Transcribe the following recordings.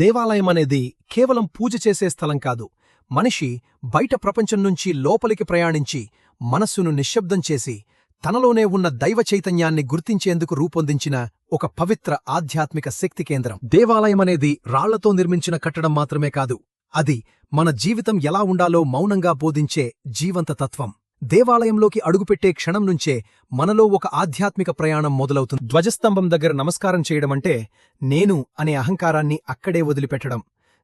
దేవాలయం అనేది కేవలం పూజ చేసే స్థలం కాదు. మనిషి బయట ప్రపంచం నుంచి లోపలికి ప్రయాణించి మనస్సును నిశ్శబ్దం చేసి తనలోనే ఉన్న దైవ చైతన్యాన్ని గుర్తించేందుకు రూపొందించిన ఒక పవిత్ర ఆధ్యాత్మిక శక్తి కేంద్రం. దేవాలయమనేది రాళ్ళతో నిర్మించిన కట్టడం మాత్రమే కాదు అది మన జీవితం ఎలా ఉండాలో మౌనంగా బోధించే జీవంత తత్వం. దేవాలయంలోకి అడుగుపెట్టే క్షణం నుంచే మనలో ఒక ఆధ్యాత్మిక ప్రయాణం మొదలవుతుంది. ధ్వజస్తంభం దగ్గర నమస్కారం చేయడమంటే నేను అనే అహంకారాన్ని అక్కడే వదిలిపెట్టడం.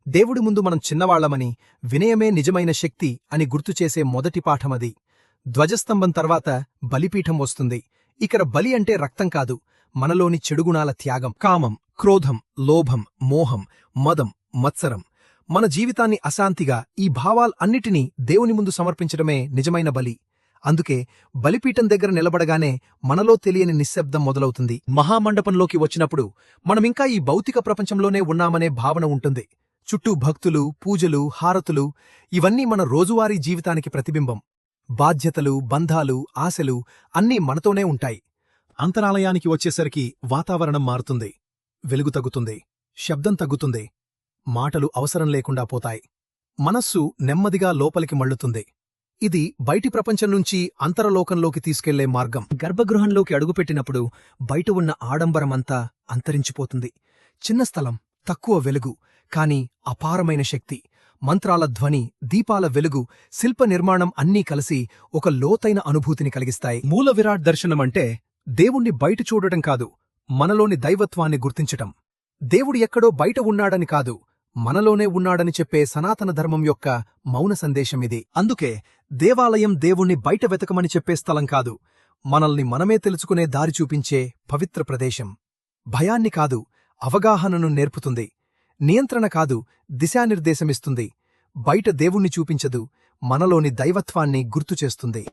దేవుడి ముందు మనం చిన్నవాళ్ళమని వినయమే నిజమైన శక్తి అని గుర్తుచేసే మొదటి పాఠమది ధ్వజస్తంభం తర్వాత బలిపీఠం వస్తుంది. ఇక్కడ బలి అంటే రక్తం కాదు మనలోని చెడుగుణాల త్యాగం. కామం క్రోధం లోభం మోహం మదం మత్సరం. మన జీవితాన్ని అశాంతిగా ఈ భావాలన్నిటినీ దేవుని ముందు సమర్పించడమే నిజమైన బలి. అందుకే బలిపీఠం దగ్గర నిలబడగానే మనలో తెలియని నిశ్శబ్దం మొదలవుతుంది. మహామండపంలోకి వచ్చినప్పుడు మనమింకా ఈ భౌతిక ప్రపంచంలోనే ఉన్నామనే భావన ఉంటుంది. చుట్టూ భక్తులు పూజలు హారతులు ఇవన్నీ మన రోజువారీ జీవితానికి ప్రతిబింబం. బాధ్యతలు బంధాలు ఆశలు అన్నీ మనతోనే ఉంటాయి. అంతరాలయానికి వచ్చేసరికి వాతావరణం మారుతుంది. వెలుగు తగ్గుతుంది. శబ్దం తగ్గుతుంది. మాటలు అవసరం లేకుండా పోతాయి. మనస్సు నెమ్మదిగా లోపలికి మళ్ళుతుంది. ఇది బయటి ప్రపంచం నుంచి అంతరలోకంలోకి తీసుకెళ్ళే మార్గం. గర్భగృహంలోకి అడుగుపెట్టినప్పుడు బయట ఉన్న ఆడంబరమంతా అంతరించిపోతుంది. చిన్న స్థలం తక్కువ వెలుగు కాని అపారమైన శక్తి. మంత్రాల ధ్వని దీపాల వెలుగు శిల్ప నిర్మాణం అన్నీ కలిసి ఒక లోతైన అనుభూతిని కలిగిస్తాయి. మూల విరాట్ దర్శనమంటే దేవుణ్ణి బయట చూడటం కాదు మనలోని దైవత్వాన్ని గుర్తించటం. దేవుడు ఎక్కడో బయట ఉన్నాడని కాదు మనలోనే ఉన్నాడని చెప్పే సనాతన ధర్మం యొక్క మౌన సందేశమిది అందుకే దేవాలయం దేవుణ్ణి బయట వెతకమని చెప్పే స్థలం కాదు. మనల్ని మనమే తెలుసుకునే దారి చూపించే పవిత్ర ప్రదేశం. భయాన్ని కాదు అవగాహనను నేర్పుతుంది. నియంత్రణ కాదు దిశానిర్దేశమిస్తుంది. బయట దేవుణ్ణి చూపించదు మనలోని దైవత్వాన్ని గుర్తుచేస్తుంది.